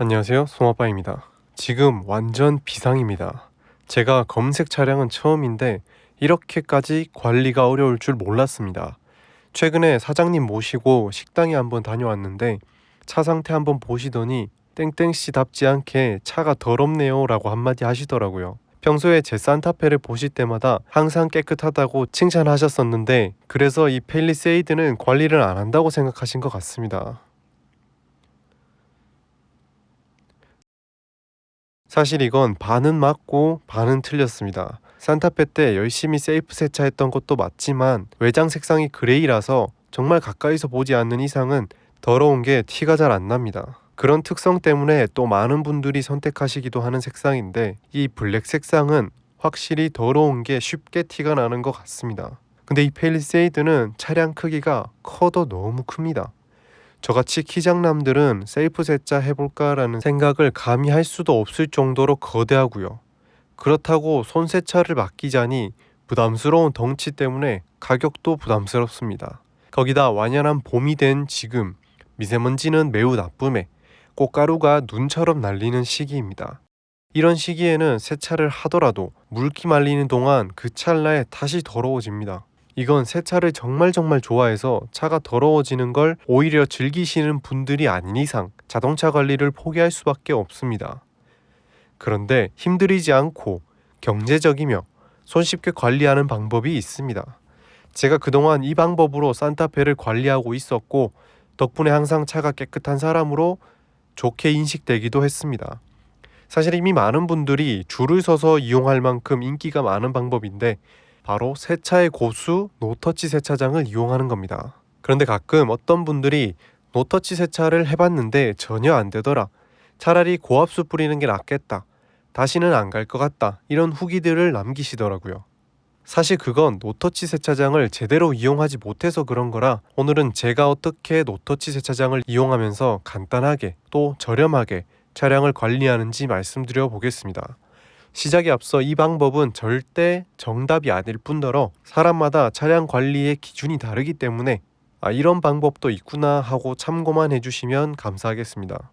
안녕하세요. 송아빠입니다. 지금 완전 비상입니다. 제가 검색 차량은 처음인데 이렇게까지 관리가 어려울 줄 몰랐습니다. 최근에 사장님 모시고 식당에 한번 다녀왔는데 차 상태 한번 보시더니 땡땡씨답지 않게 차가 더럽네요 라고 한마디 하시더라고요. 평소에 제 산타페를 보실 때마다 항상 깨끗하다고 칭찬하셨었는데 그래서 이 펠리세이드는 관리를 안 한다고 생각하신 것 같습니다. 사실 이건 반은 맞고 반은 틀렸습니다. 산타페 때 열심히 세이프 세차했던 것도 맞지만 외장 색상이 그레이라서 정말 가까이서 보지 않는 이상은 더러운 게 티가 잘 안 납니다. 그런 특성 때문에 또 많은 분들이 선택하시기도 하는 색상인데 이 블랙 색상은 확실히 더러운 게 쉽게 티가 나는 것 같습니다. 근데 이 펠리세이드는 차량 크기가 커도 너무 큽니다. 저같이 키장남들은 셀프 세차 해볼까라는 생각을 감히 할 수도 없을 정도로 거대하고요. 그렇다고 손세차를 맡기자니 부담스러운 덩치 때문에 가격도 부담스럽습니다. 거기다 완연한 봄이 된 지금 미세먼지는 매우 나쁨에 꽃가루가 눈처럼 날리는 시기입니다. 이런 시기에는 세차를 하더라도 물기 말리는 동안 그 찰나에 다시 더러워집니다. 이건 세차를 정말 정말 좋아해서 차가 더러워지는 걸 오히려 즐기시는 분들이 아닌 이상 자동차 관리를 포기할 수밖에 없습니다. 그런데 힘들이지 않고 경제적이며 손쉽게 관리하는 방법이 있습니다. 제가 그동안 이 방법으로 산타페를 관리하고 있었고 덕분에 항상 차가 깨끗한 사람으로 좋게 인식되기도 했습니다. 사실 이미 많은 분들이 줄을 서서 이용할 만큼 인기가 많은 방법인데 바로 세차의 고수 노터치 세차장을 이용하는 겁니다. 그런데 가끔 어떤 분들이 노터치 세차를 해봤는데 전혀 안 되더라. 차라리 고압수 뿌리는 게 낫겠다. 다시는 안 갈 것 같다. 이런 후기들을 남기시더라고요. 사실 그건 노터치 세차장을 제대로 이용하지 못해서 그런 거라 오늘은 제가 어떻게 노터치 세차장을 이용하면서 간단하게 또 저렴하게 차량을 관리하는지 말씀드려 보겠습니다. 시작에 앞서 이 방법은 절대 정답이 아닐 뿐더러 사람마다 차량 관리의 기준이 다르기 때문에 아, 이런 방법도 있구나 하고 참고만 해주시면 감사하겠습니다.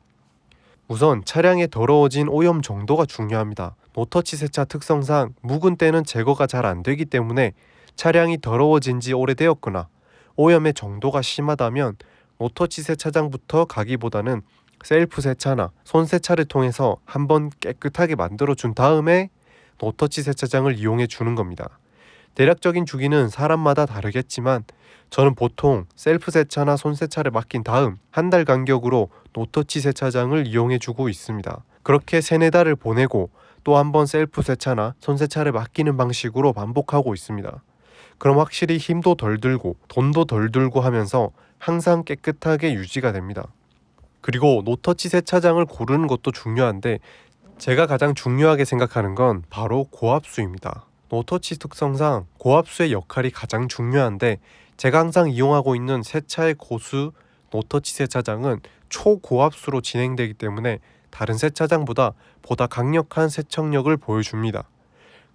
우선 차량의 더러워진 오염 정도가 중요합니다. 노터치 세차 특성상 묵은 때는 제거가 잘 안 되기 때문에 차량이 더러워진 지 오래되었거나 오염의 정도가 심하다면 노터치 세차장부터 가기보다는 셀프 세차나 손 세차를 통해서 한번 깨끗하게 만들어 준 다음에 노터치 세차장을 이용해 주는 겁니다. 대략적인 주기는 사람마다 다르겠지만 저는 보통 셀프 세차나 손 세차를 맡긴 다음 한 달 간격으로 노터치 세차장을 이용해 주고 있습니다. 그렇게 세네 달을 보내고 또 한 번 셀프 세차나 손 세차를 맡기는 방식으로 반복하고 있습니다. 그럼 확실히 힘도 덜 들고 돈도 덜 들고 하면서 항상 깨끗하게 유지가 됩니다. 그리고 노터치 세차장을 고르는 것도 중요한데 제가 가장 중요하게 생각하는 건 바로 고압수입니다. 노터치 특성상 고압수의 역할이 가장 중요한데 제가 항상 이용하고 있는 세차의 고수 노터치 세차장은 초고압수로 진행되기 때문에 다른 세차장보다 보다 강력한 세척력을 보여줍니다.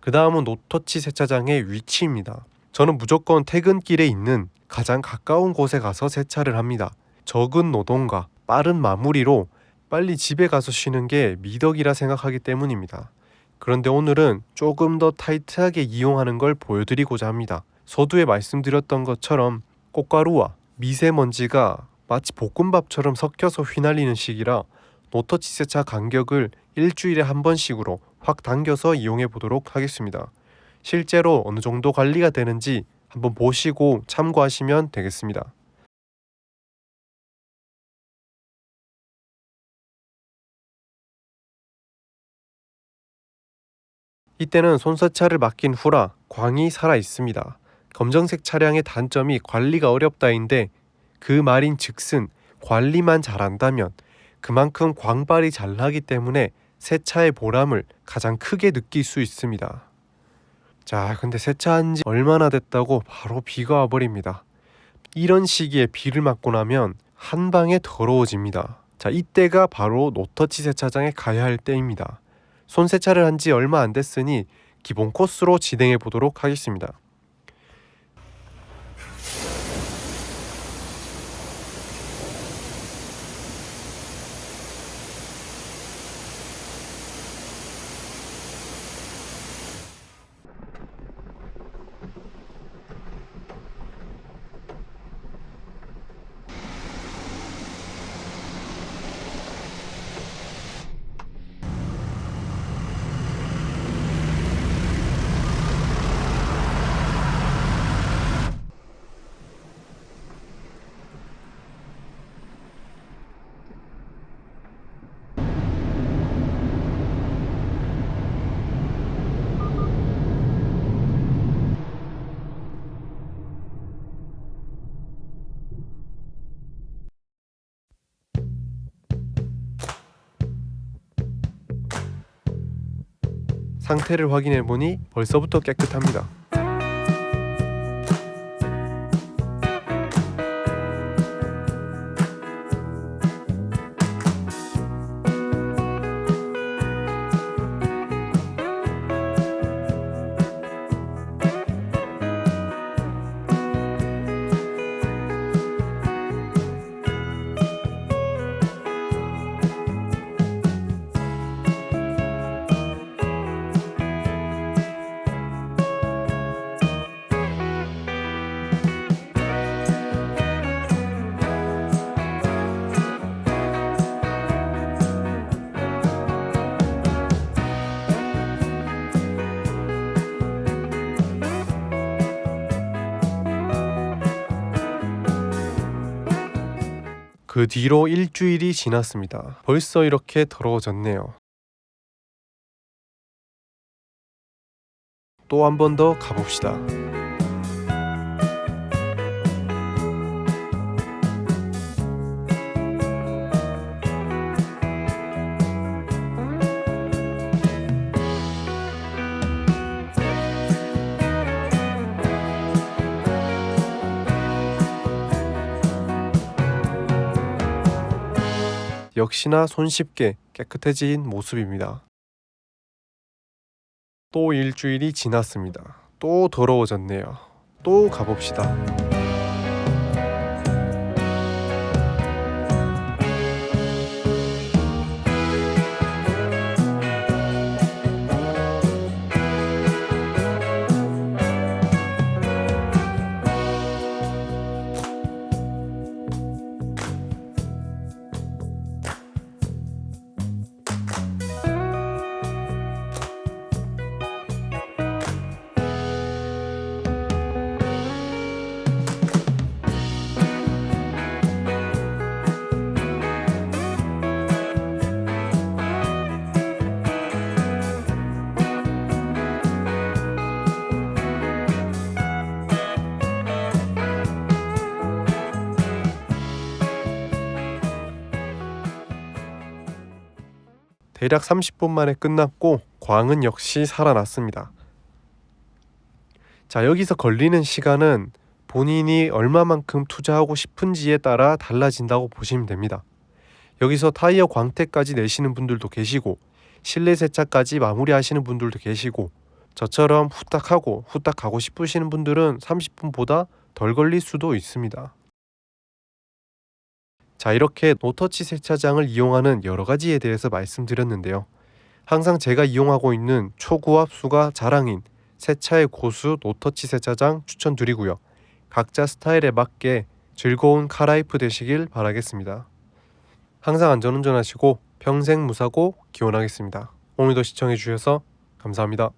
그 다음은 노터치 세차장의 위치입니다. 저는 무조건 퇴근길에 있는 가장 가까운 곳에 가서 세차를 합니다. 적은 노동과 빠른 마무리로 빨리 집에 가서 쉬는 게 미덕이라 생각하기 때문입니다. 그런데 오늘은 조금 더 타이트하게 이용하는 걸 보여드리고자 합니다. 서두에 말씀드렸던 것처럼 꽃가루와 미세먼지가 마치 볶음밥처럼 섞여서 휘날리는 시기라 노터치 세차 간격을 일주일에 한 번씩으로 확 당겨서 이용해 보도록 하겠습니다. 실제로 어느 정도 관리가 되는지 한번 보시고 참고하시면 되겠습니다. 이때는 손세차를 맡긴 후라 광이 살아 있습니다. 검정색 차량의 단점이 관리가 어렵다인데 그 말인 즉슨 관리만 잘한다면 그만큼 광발이 잘 나기 때문에 세차의 보람을 가장 크게 느낄 수 있습니다. 자, 근데 세차한 지 얼마나 됐다고 바로 비가 와버립니다. 이런 시기에 비를 맞고 나면 한 방에 더러워집니다. 자, 이때가 바로 노터치 세차장에 가야 할 때입니다. 손 세차를 한 지 얼마 안 됐으니 기본 코스로 진행해 보도록 하겠습니다. 상태를 확인해 보니 벌써부터 깨끗합니다. 그 뒤로 일주일이 지났습니다. 벌써 이렇게 더러워졌네요. 또 한 번 더 가봅시다. 역시나 손쉽게 깨끗해진 모습입니다. 또 일주일이 지났습니다. 또 더러워졌네요. 또 가봅시다. 대략 30분 만에 끝났고 광은 역시 살아났습니다. 자, 여기서 걸리는 시간은 본인이 얼마만큼 투자하고 싶은지에 따라 달라진다고 보시면 됩니다. 여기서 타이어 광택까지 내시는 분들도 계시고 실내 세차까지 마무리하시는 분들도 계시고 저처럼 후딱 하고 후딱 가고 싶으시는 분들은 30분보다 덜 걸릴 수도 있습니다. 자, 이렇게 노터치 세차장을 이용하는 여러 가지에 대해서 말씀드렸는데요. 항상 제가 이용하고 있는 초고압수가 자랑인 세차의 고수 노터치 세차장 추천드리고요. 각자 스타일에 맞게 즐거운 카라이프 되시길 바라겠습니다. 항상 안전운전하시고 평생 무사고 기원하겠습니다. 오늘도 시청해 주셔서 감사합니다.